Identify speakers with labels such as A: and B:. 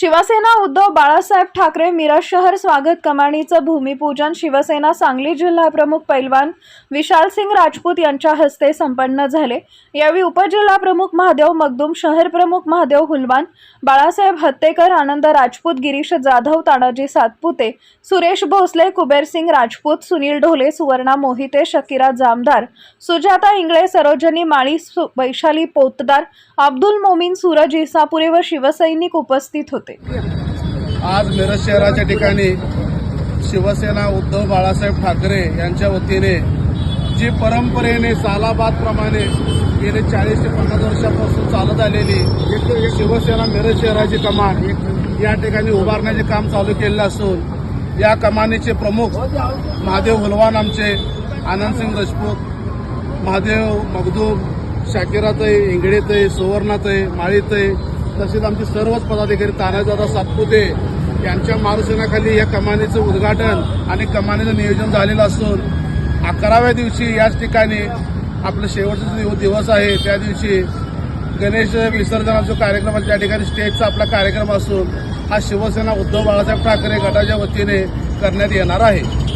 A: शिवसेना उद्धव बाळासाहेब ठाकरे मिरज शहर स्वागत कमानीचं भूमिपूजन शिवसेना सांगली जिल्हा प्रमुख पैलवान विशालसिंग राजपूत यांच्या हस्ते संपन्न झाले. यावेळी उपजिल्हा प्रमुख महादेव मगदूम शहर प्रमुख महादेव हुलवान बाळासाहेब हत्तेकर आनंद राजपूत गिरीश जाधव तानाजी सातपुते सुरेश भोसले कुबेरसिंग राजपूत सुनील ढोले सुवर्णा मोहिते शकीरा जामदार सुजाता इंगळे सरोजनी माळी सु- वैशाली पोतदार अब्दुल मोमीन सूरज इसापुरे व शिवसैनिक उपस्थित होते.
B: आज मिरज शहराच्या ठिकाणी शिवसेना उद्धव बाळासाहेब ठाकरे यांच्या वतीने जी परंपरेने सालाबादप्रमाणे गेले चाळीस ते पन्नास वर्षापासून चालत आलेली शिवसेना मिरज शहराची कमान या ठिकाणी उभारण्याचे काम चालू केलेलं असून या कमानीचे प्रमुख महादेव हुलवान आमचे आनंदसिंग राजपूत महादेव मगदूम शाकिरातय इंगळेतय सुवर्णातय माळीतय तसेच आमचे सर्वच पदाधिकारी तानादादा सातपुते यांच्या मार्गदर्शनाखाली या कमानीचं उद्घाटन आणि कमानीचं नियोजन झालेलं असून अकराव्या दिवशी याच ठिकाणी आपलं शेवटचा जो दिवस आहे त्या दिवशी गणेश विसर्जनाचा कार्यक्रम आहे. त्या ठिकाणी स्टेजचा आपला कार्यक्रम असून हा शिवसेना उद्धव बाळासाहेब ठाकरे गटाच्या वतीने करण्यात येणार आहे